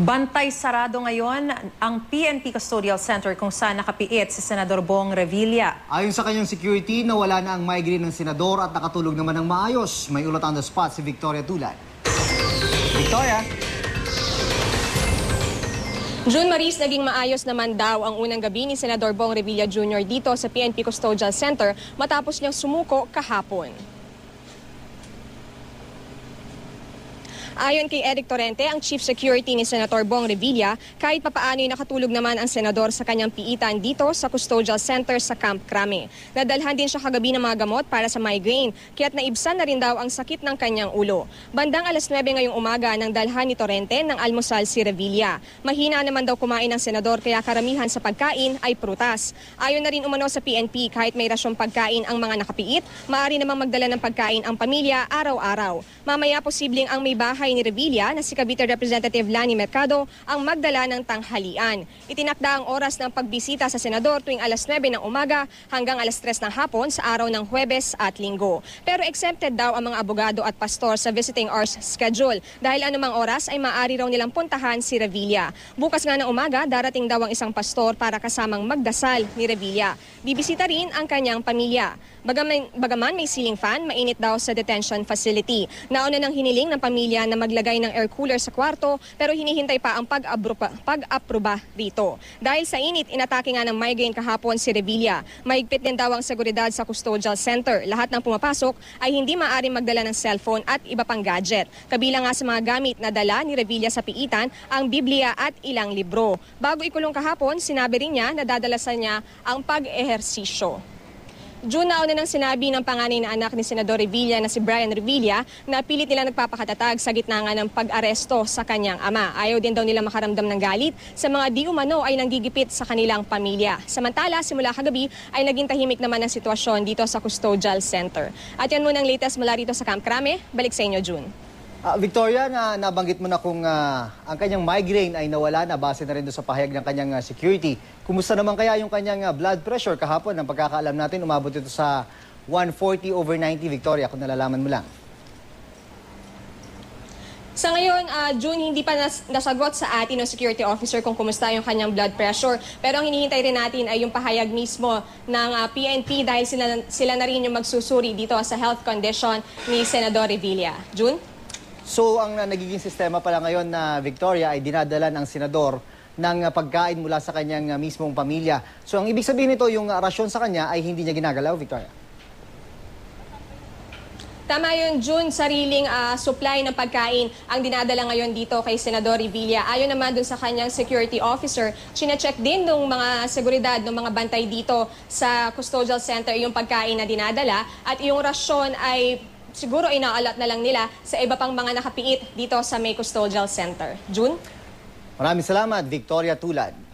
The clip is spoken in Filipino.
Bantay sarado ngayon ang PNP Custodial Center kung saan nakapiit si Senador Bong Revilla. Ayon sa kanyang security, nawala na ang migraine ng senador at nakatulog naman ng maayos. May ulat on the spot si Victoria Tulan. Victoria? June Maris, naging maayos naman daw ang unang gabi ni Senador Bong Revilla Jr. dito sa PNP Custodial Center matapos niyang sumuko kahapon. Ayon kay Eric Torrente, ang Chief Security ni Senator Bong Revilla, kahit papaano ay nakatulog naman ang senador sa kanyang piitan dito sa Custodial Center sa Camp Crame. Nadalhan din siya kagabi ng mga gamot para sa migraine, kaya't naibsan na rin daw ang sakit ng kanyang ulo. Bandang alas 9 ngayong umaga nang dalhan ni Torrente ng almusal si Revilla. Mahina naman daw kumain ng senador kaya karamihan sa pagkain ay prutas. Ayon na rin umano sa PNP, kahit may rasyong pagkain ang mga nakapiit, maaari namang magdala ng pagkain ang pamilya araw-araw. Mamaya posibleng ang may bahay ni Revilla na si Cavite Representative Lani Mercado ang magdala ng tanghalian. Itinakda ang oras ng pagbisita sa senador tuwing alas 9 ng umaga hanggang alas 3 ng hapon sa araw ng Huwebes at Linggo. Pero exempted daw ang mga abogado at pastor sa visiting hours schedule dahil anumang oras ay maaari raw nilang puntahan si Revilla. Bukas nga ng umaga, darating daw ang isang pastor para kasamang magdasal ni Revilla. Bibisita rin ang kanyang pamilya. Bagaman, bagaman may ceiling fan, mainit daw sa detention facility. Nauna nang hiniling ng pamilya na maglagay ng air cooler sa kwarto pero hinihintay pa ang pag-aproba pag rito. Dahil sa init, inatake nga ng migraine kahapon si Revilla. Mahigpit din daw ang seguridad sa custodial center. Lahat ng pumapasok ay hindi maaari magdala ng cellphone at iba pang gadget. Kabilang nga sa mga gamit na dala ni Revilla sa piitan ang Biblia at ilang libro. Bago ikulong kahapon, sinabi rin niya na dadalasan niya ang pag-ehersisyo. June na nang sinabi ng panganay na anak ni Senador Revilla na si Brian Revilla na pilit nila nagpapakatatag sa gitna nga ng pag-aresto sa kanyang ama. Ayaw din daw nila makaramdam ng galit sa mga di umano ay nanggigipit sa kanilang pamilya. Samantala, simula kagabi ay naging tahimik naman ang sitwasyon dito sa Custodial Center. At yan muna ang latest mula rito sa Camp Crame. Balik sa inyo, June. Ah, Victoria, na nabanggit mo na kung ah, ang kanyang migraine ay nawala na base na rin sa pahayag ng kanyang ah, security. Kumusta naman kaya yung kanyang ah, blood pressure kahapon? Ang pagkakaalam natin, umabot ito sa 140 over 90, Victoria, kung nalalaman mo lang. Sa ngayon, ah, June, hindi pa nas- nasagot sa atin ng security officer kung kumusta yung kanyang blood pressure. Pero ang hinihintay rin natin ay yung pahayag mismo ng ah, PNP dahil sila, sila na rin yung magsusuri dito sa health condition ni Senador Revilla. June? So, ang ah, nagiging sistema pala ngayon na Victoria ay dinadala ng senador ng ah, pagkain mula sa kanyang ah, mismong pamilya. So, ang ibig sabihin nito, yung rasyon sa kanya ay hindi niya ginagalaw, Victoria? Tama yun, June, sariling ah, supply ng pagkain ang dinadala ngayon dito kay Senador Revilla. Ayon naman dun sa kanyang security officer, chinecheck din ng mga seguridad, ng mga bantay dito sa custodial center yung pagkain na dinadala at yung rasyon ay siguro inaalat na lang nila sa iba pang mga nakapiit dito sa may custodial center. June? Maraming salamat, Victoria Tulad.